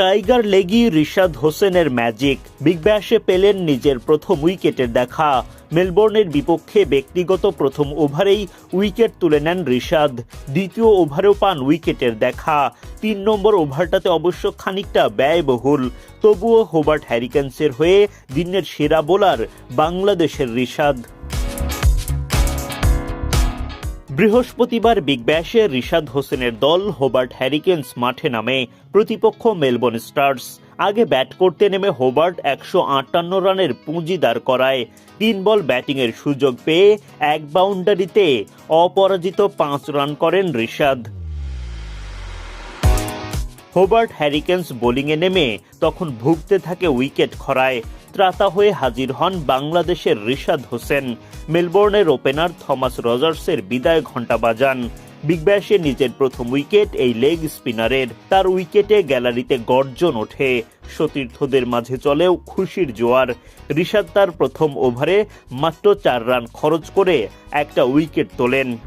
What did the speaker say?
Tiger লেগি রিশাদ হোসেনের magic. Big ব্যাশে পেলেন নিজের প্রথম উইকেটের দেখা। মেলবোর্নের বিপক্ষে ব্যক্তিগত প্রথম ওভারেই উইকেট তুলে নেন রিশাদ। দ্বিতীয় ওভারেও পান উইকেটের দেখা। তিন নম্বর ওভারটাতে অবশ্য খানিকটা ব্যয়বহুল। তবুও হোবার্ট হ্যারিকেন্সের হয়ে দিনের সেরা বোলার বাংলাদেশের রিশাদ। বৃহস্পতিবার বিগ ব্যাশে রিশাদ হোসেনের দল হোবার্ট হ্যারিকেন্স মাঠে নামে প্রতিপক্ষ মেলবোর্ন স্টার্স আগে ব্যাট করতে নেমে হোবার্ট একশো আটান্ন রানের পুঁজি দাঁড় করায়। তিন বল ব্যাটিংয়ের সুযোগ পেয়ে এক বাউন্ডারিতে অপরাজিত পাঁচ রান করেন রিশাদ। হোবার্ট হ্যারিকেন্স বোলিংয়ে নেমে তখন ভুগতে থাকে উইকেট খরায়। ত্রাতা হয়ে হাজির হন বাংলাদেশের রিশাদ হোসেন। মেলবোর্নের ওপেনার থমাস রজার্সের বিদায় ঘণ্টা বাজান। বিগ ব্যাশে নিজের প্রথম উইকেট এই লেগ স্পিনারের। তার উইকেটে গ্যালারিতে গর্জন ওঠে। সতীর্থদের মাঝে চলেও খুশির জোয়ার। রিশাদ তার প্রথম ওভারে মাত্র চার রান খরচ করে একটা উইকেট তোলেন।